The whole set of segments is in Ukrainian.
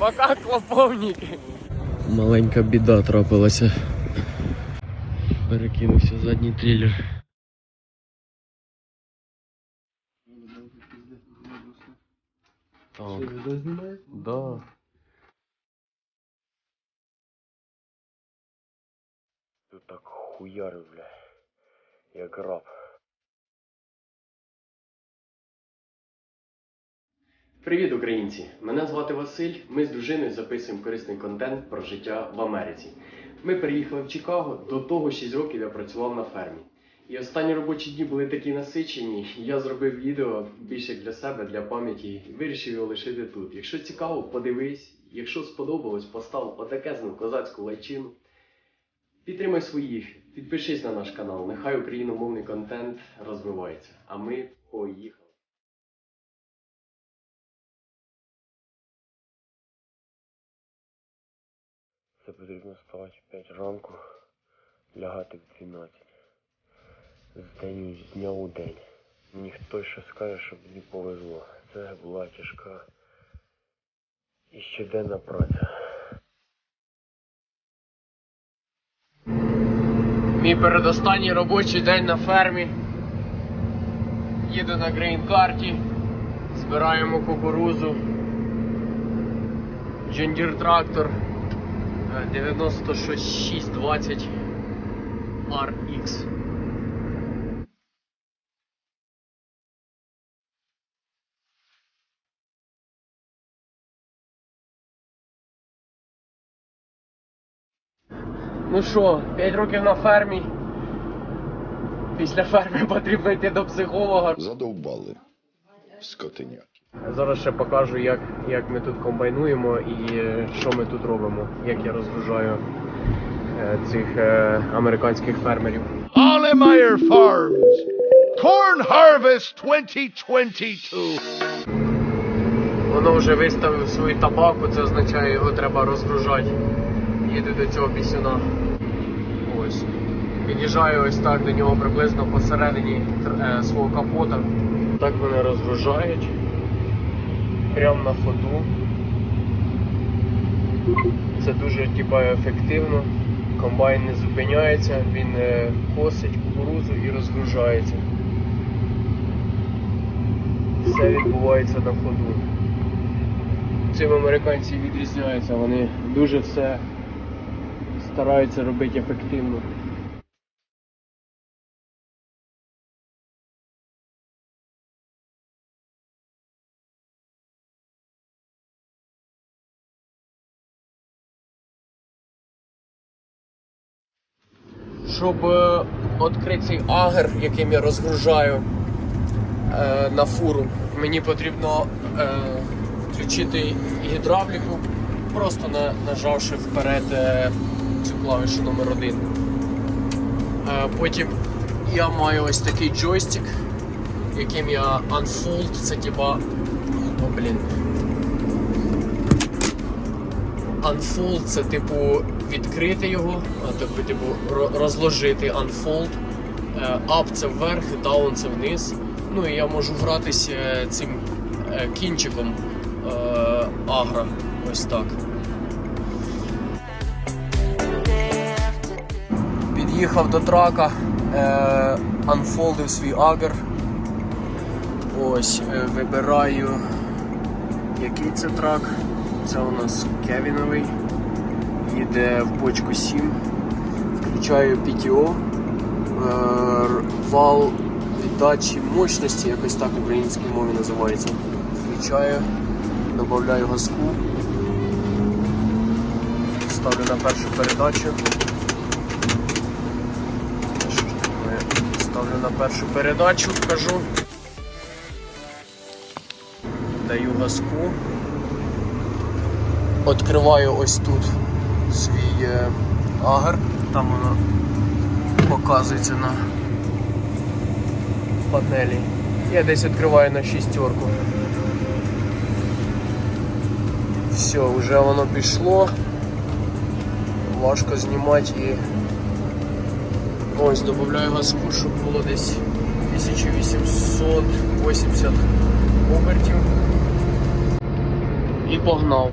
Пока клоповники. Маленька біда трапилася. Перекинувся задній трилер. Так. Да. Тут так хуярив, бля. Як раб. Привіт, українці! Мене звати Василь. Ми з дружиною записуємо корисний контент про життя в Америці. Ми переїхали в Чикаго. До того 6 років я працював на фермі. І останні робочі дні були такі насичені. Я зробив відео більше для себе, для пам'яті, вирішив його лишити тут. Якщо цікаво, подивись. Якщо сподобалось, постав отакезну козацьку лайчину. Підтримай своїх, підпишись на наш канал. Нехай україномовний контент розвивається. А ми поїхали. Часто потрібно спати 5 ранку, лягати в 12. З день з дня у день. Ніхто ще скаже, щоб не повезло. Це була тяжка і щоденна праця. Мій передостанній робочий день на фермі. Їду на грейн-карті, збираємо кукурузу, джендір-трактор. 9620 RX. Ну що, 5 років на фермі. Після ферми потрібно йти до психолога. Задовбали скотиня. Зараз ще покажу, як, як ми тут комбайнуємо і що ми тут робимо, як я розгружаю е, цих е, американських фермерів. Allemeyer Farms. Corn Harvest 2022. Воно вже виставив свою табаку, це означає, його треба розгружати. Їду до цього пісюна. Ось. Під'їжджаю ось так до нього приблизно посередині е, свого капота. Так вони розгружають. Прямо на ходу. Це дуже типа, ефективно. Комбайн не зупиняється, він е, косить кукурузу і розгружається. Все відбувається на ходу. Цим американці відрізняються, вони дуже все стараються робити ефективно. Щоб е, відкрити цей агер, яким я розгружаю е, на фуру, мені потрібно е, включити гідравліку, просто на, нажавши вперед цю клавішу номер 1 Е, потім я маю ось такий джойстик, яким я unfold, це типа. О, блін. Unfold це типу відкрити його, тобто типу розложити unfold. Е, Up це вверх, down це вниз. Ну і я можу гратися цим е, кінчиком е, агра. Ось так. Під'їхав до трака, е, анфолдив свій агр. Ось, е, вибираю, який це трак. Це у нас Кевіновий. Їде в бочку 7. Включаю PTO. Е, вал віддачі мощності, якось так в українській мові називається. Включаю, додаю газку. Ставлю на першу передачу. Ставлю на першу передачу, вкажу. Даю газку. Відкриваю ось тут свій е, агр. Там воно показується на панелі. Я десь відкриваю на шістерку. Все, вже воно пішло. Важко знімати і ось додаю газку, щоб було десь 1880 обертів. І погнав.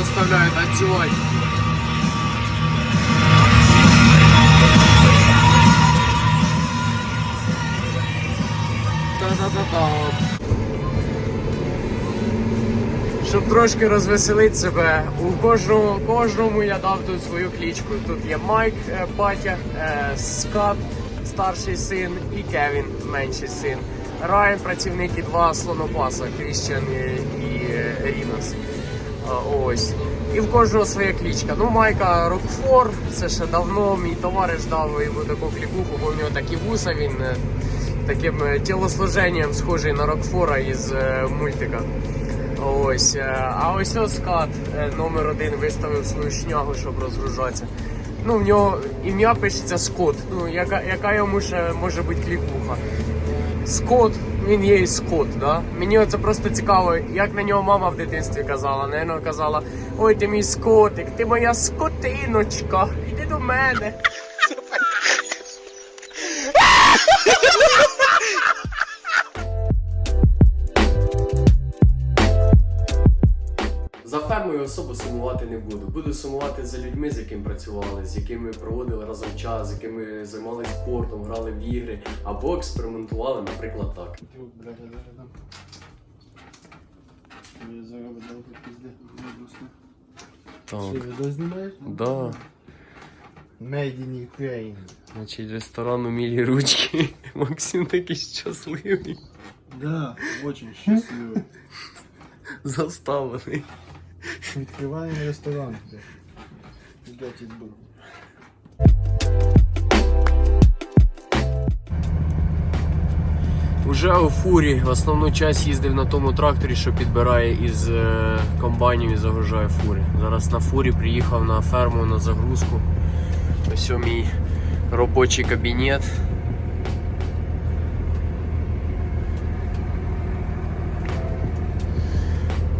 Кукурузу заставляю Щоб трошки розвеселити себе, у кожному, кожному я дав тут свою клічку. Тут є Майк, е, батя, е, Скат, старший син, і Кевін, менший син. Райан, і два слонопаса, Кріщен і, і е, Рінос. Ось. І в кожного своя клічка. Ну, Майка Рокфор, це ще давно. Мій товариш дав йому таку клікуху, бо в нього такі вуса, він е, таким е, тілосложенням схожий на Рокфора із е, мультика. Ось. А ось ось скат номер один виставив свою шнягу, щоб розгружатися. Ну, в нього ім'я пишеться Скот. Ну, яка, яка йому ще може бути клікуха? Скот, він є і Скот, да? Мені це просто цікаво, як на нього мама в дитинстві казала. Наверно, казала: Ой, ти мій скотик, ти моя скотиночка, іди до мене. Фермою особо сумувати не буду. Буду сумувати за людьми, з якими працювали, з якими проводили разом час, з якими займалися спортом, грали в ігри або експериментували, наприклад, так. Так, відео знімаєш? да. Made in Ukraine. Значить, ресторан у мілі ручки. Максим такий щасливий, Да, очень щасливий. заставлений. Відкриваємо ресторан. Уже у фурі основну часть їздив на тому тракторі, що підбирає із е, комбайнів і загружає фурі. Зараз на фурі приїхав на ферму на загрузку. Ось мій робочий кабінет.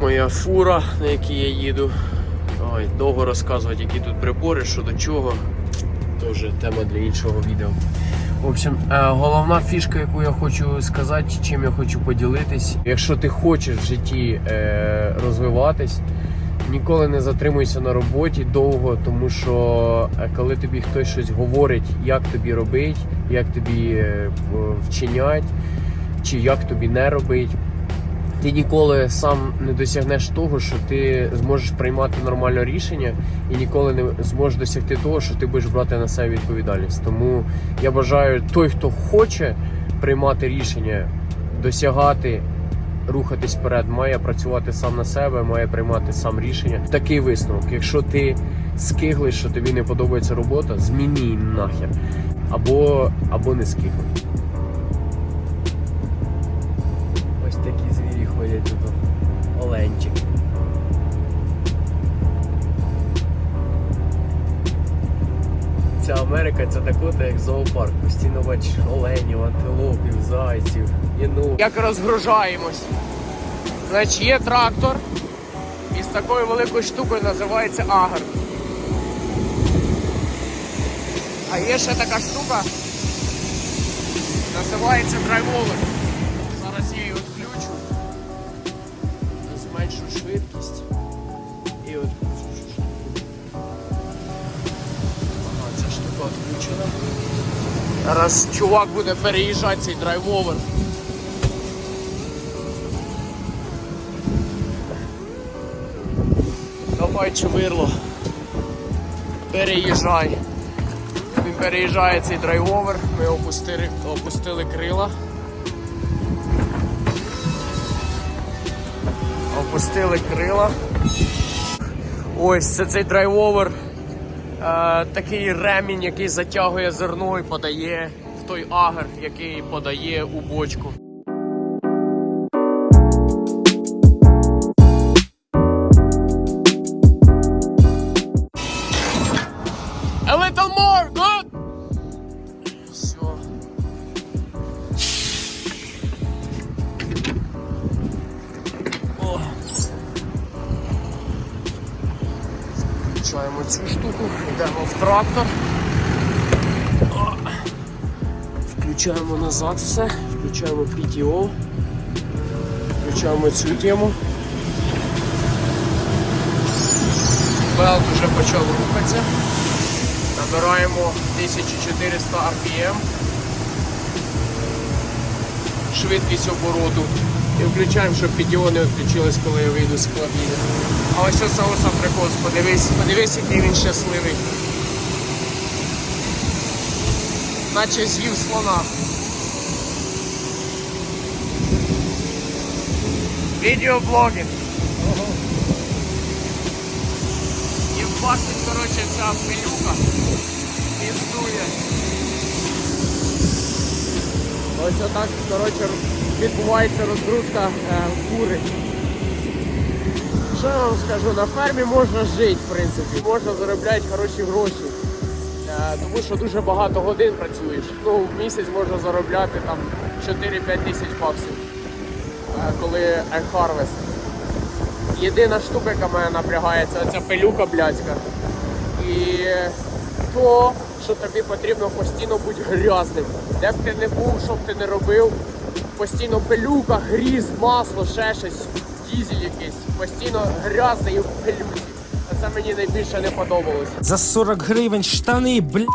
Моя фура, на якій я їду. Ой, довго розказувати, які тут прибори, що до чого. Теж тема для іншого відео. В общем, е, головна фішка, яку я хочу сказати, чим я хочу поділитись. Якщо ти хочеш в житті е, розвиватись, ніколи не затримуйся на роботі довго, тому що е, коли тобі хтось щось говорить, як тобі робить, як тобі вчинять, чи як тобі не робить. Ти ніколи сам не досягнеш того, що ти зможеш приймати нормальне рішення, і ніколи не зможеш досягти того, що ти будеш брати на себе відповідальність. Тому я бажаю той, хто хоче приймати рішення, досягати, рухатись вперед, має працювати сам на себе, має приймати сам рішення. Такий висновок. Якщо ти скиглиш, що тобі не подобається робота, зміни нахер. Або, або не скиглий. Америка це тако, як зоопарк. Постійно бачиш оленів, антилопів, зайців, єну. Як розгружаємось. Значить, є трактор із такою великою штукою називається агр. А є ще така штука, називається драйвовер. Зараз я її відключу. Зменшу швидкість. Зараз чувак буде переїжджати цей драйвовер. Давай, чвирло. Переїжджай. Він переїжджає цей драйвовер, ми опустили, опустили крила. Опустили крила. Ось це цей драйвовер. Е, такий ремінь, який затягує зерно і подає в той агр, який подає у бочку. Залишаємо цю штуку, йдемо в трактор. Включаємо назад все, включаємо PTO, включаємо цю тему. Белт вже почав рухатися. Набираємо 1400 RPM, швидкість обороту і включаємо, щоб PTO не відключилось, коли я вийду з клавіри. А ось це сам прикол. Подивись, подивись, який він щасливий. Наче з'їв слона. Відеоблогінг. І власить, коротше, ця пилюка піздує. Ось отак, коротше, відбувається розгрузка е, кури. Що я вам скажу, на фермі можна жити, в принципі, можна заробляти хороші гроші. Е, тому що дуже багато годин працюєш. Ну, в місяць можна заробляти там 4-5 тисяч баксів, е, коли Harvest. Єдина штука, яка мене напрягає, це ця пилюка блядська. І то, що тобі потрібно постійно бути грязним. Де б ти не був, що б ти не робив, постійно пилюка, гріз, масло, ще щось, дізель якийсь, постійно грязний і в пилюці. А це мені найбільше не подобалося. За 40 гривень штани, бля.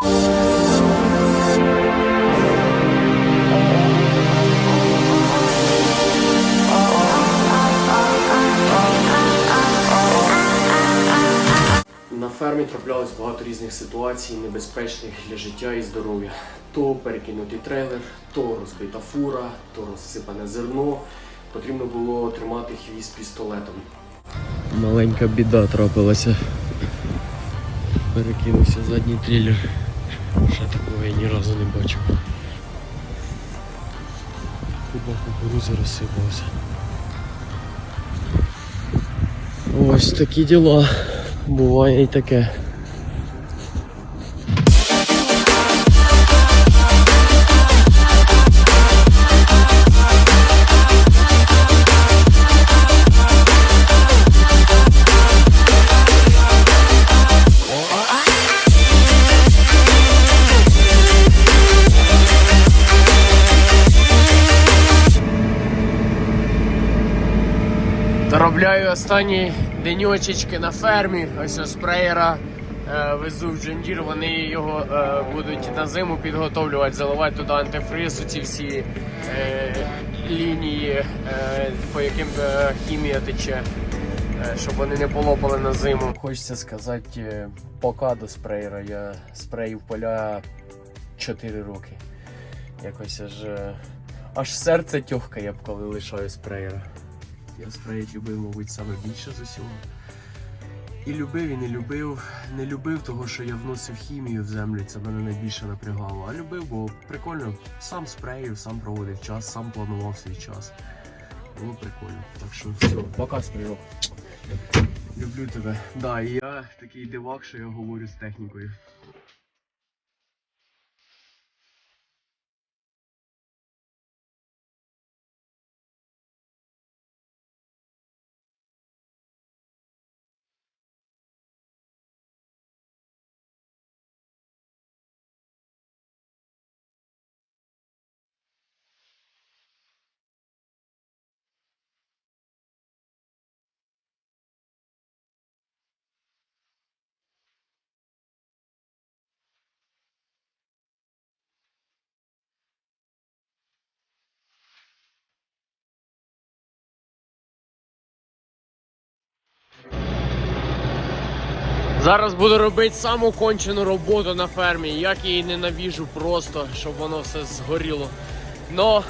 На фермі траплялось багато різних ситуацій, небезпечних для життя і здоров'я. То перекинутий трейлер, то розбита фура, то розсипане зерно. Потрібно було тримати хвіст пістолетом. Маленька біда трапилася. Перекинувся задній трейлер. Ще такого я ні разу не бачив. Куба кукурузи розсипався. Ось такі діла. Буває і таке. Останні деньочечки на фермі. Ось ось спреєра е, везу в Джендір. Вони його е, будуть на зиму підготовлювати, заливати туди антифриз, ці всі е, лінії, е, по яким е, хімія тече, е, щоб вони не полопали на зиму. Хочеться сказати, е, пока до спреєра. Я спреїв поля 4 роки. Якось аж, е, аж серце тьохкає, коли лишаю спреєра. Я спреїть любив, мабуть, саме більше з усього. І любив, і не любив. Не любив того, що я вносив хімію в землю, це мене найбільше напрягало. А любив, бо прикольно, сам спреїв, сам проводив час, сам планував свій час. Було прикольно. Так що все, пока сприйов. Люблю тебе. Да, і я такий дивак, що я говорю з технікою. Зараз буду робити саму кончену роботу на фермі. Як я її ненавіжу просто, щоб воно все згоріло. Но,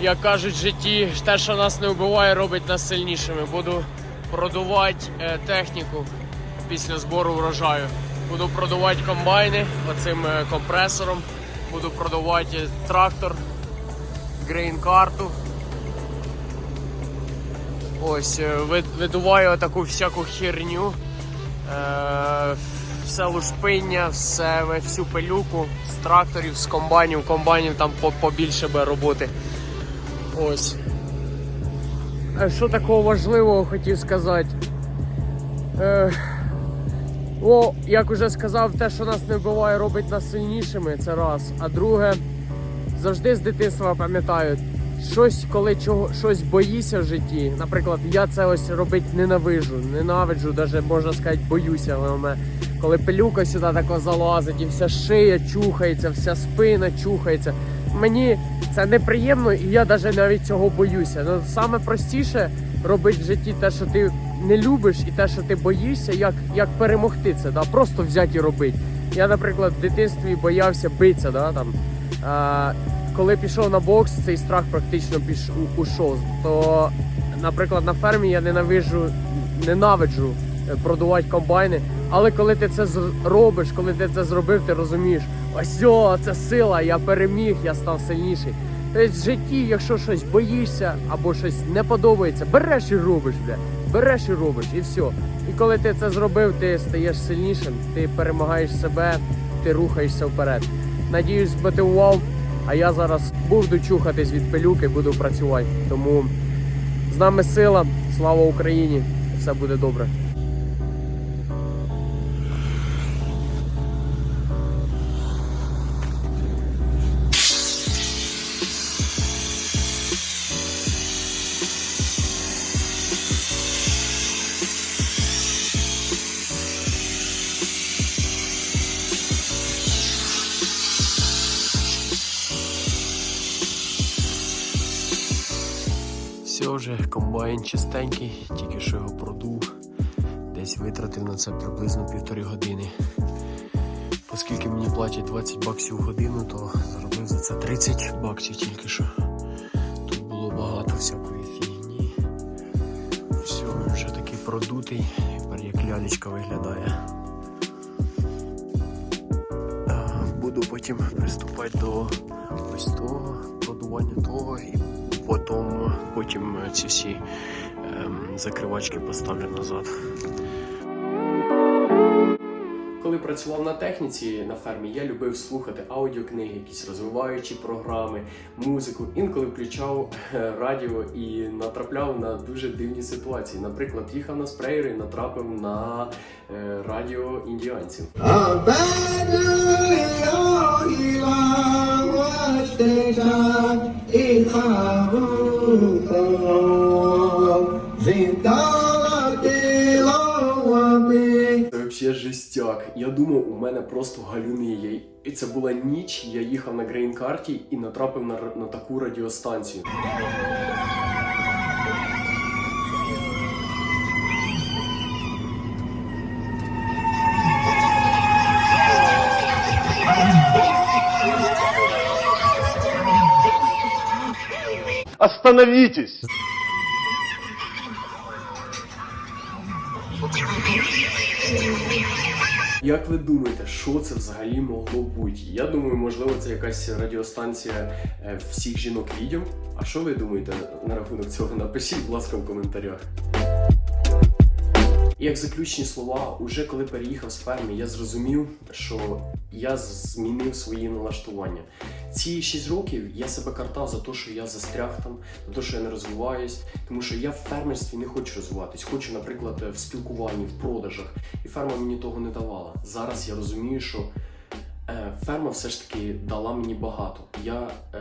як кажуть в житті, те, що нас не вбиває, робить нас сильнішими. Буду продувати е, техніку після збору врожаю. Буду продувати комбайни оцим е, компресором. Буду продавати трактор, грейн-карту. Ось, е, видуваю таку всяку херню. Е, все лушпиння, все, всю пилюку з тракторів, з комбайнів, комбайнів там побільше би роботи. Ось. Е, Що такого важливого хотів сказати? Е, о, як уже сказав, те, що нас не вбиває, робить нас сильнішими, це раз. А друге, завжди з дитинства пам'ятаю, щось, коли чого щось боїшся в житті. Наприклад, я це ось робити ненавижу, ненавиджу, навіть можна сказати, боюся. Коли пилюка сюди тако залазить, і вся шия чухається, вся спина чухається. Мені це неприємно, і я навіть навіть цього боюся. Ну саме простіше робити в житті те, що ти не любиш, і те, що ти боїшся, як, як перемогти це, да? просто взяти і робити. Я, наприклад, в дитинстві боявся битися, да, там. Коли пішов на бокс, цей страх практично піш, ушов. То, наприклад, на фермі я ненавижу, ненавиджу е, продувати комбайни. Але коли ти це з- робиш, коли ти це зробив, ти розумієш, ось о, це сила, я переміг, я став сильніший. Тобто в житті, якщо щось боїшся або щось не подобається, береш і робиш, бля. Береш і робиш, і все. І коли ти це зробив, ти стаєш сильнішим, ти перемагаєш себе, ти рухаєшся вперед. Надіюсь, мотивував. А я зараз буду чухатись від пилюки, буду працювати. Тому з нами сила, слава Україні! Все буде добре. Чистенький, тільки що його продув. Десь витратив на це приблизно півтори години. Оскільки мені платять 20 баксів в годину, то заробив за це 30 баксів тільки що. Тут було багато всякої фігні. Все, вже такий продутий, тепер як лялечка виглядає. Буду потім приступати до ось того, продування того потім, потім ці всі ем, закривачки поставлю назад. Коли працював на техніці на фермі, я любив слухати аудіокниги, якісь розвиваючі програми, музику. Інколи включав е, радіо і натрапляв на дуже дивні ситуації. Наприклад, їхав на спреєри і натрапив на е, радіо індіанців. Це вообще жестяк. Я думав, у мене просто галюни є. І це була ніч. Я їхав на грейн-карті і натрапив на, на таку радіостанцію. Остановитесь! Як ви думаєте, що це взагалі могло бути? Я думаю, можливо, це якась радіостанція е, всіх жінок відео. А що ви думаєте на рахунок цього? Напишіть, будь ласка, в коментарях. Як заключні слова, уже коли переїхав з ферми, я зрозумів, що я змінив свої налаштування. Ці 6 років я себе картав за те, що я застряг там, за те, що я не розвиваюсь, тому що я в фермерстві не хочу розвиватись. Хочу, наприклад, в спілкуванні, в продажах. І ферма мені того не давала. Зараз я розумію, що ферма все ж таки дала мені багато. Я е,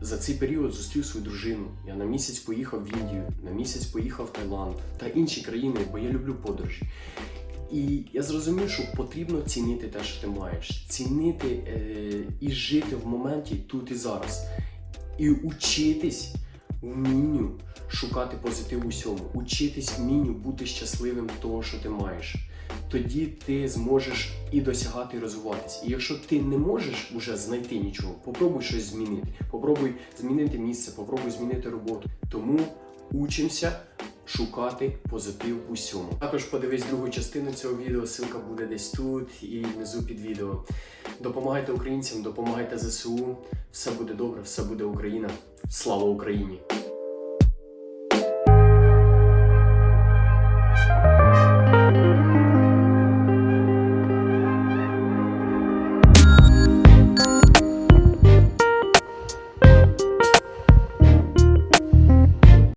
за цей період зустрів свою дружину. Я на місяць поїхав в Індію, на місяць поїхав в Таїланд та інші країни, бо я люблю подорожі. І я зрозумів, що потрібно цінити те, що ти маєш, цінити е, і жити в моменті тут і зараз, і учитись вмінню шукати позитив у всьому, учитись вмінню бути щасливим того, що ти маєш. Тоді ти зможеш і досягати, і розвиватись. І якщо ти не можеш вже знайти нічого, попробуй щось змінити. Попробуй змінити місце, попробуй змінити роботу. Тому учимося шукати позитив у всьому. Також подивись другу частину цього відео. Ссылка буде десь тут і внизу під відео. Допомагайте українцям, допомагайте ЗСУ. Все буде добре, все буде Україна. Слава Україні!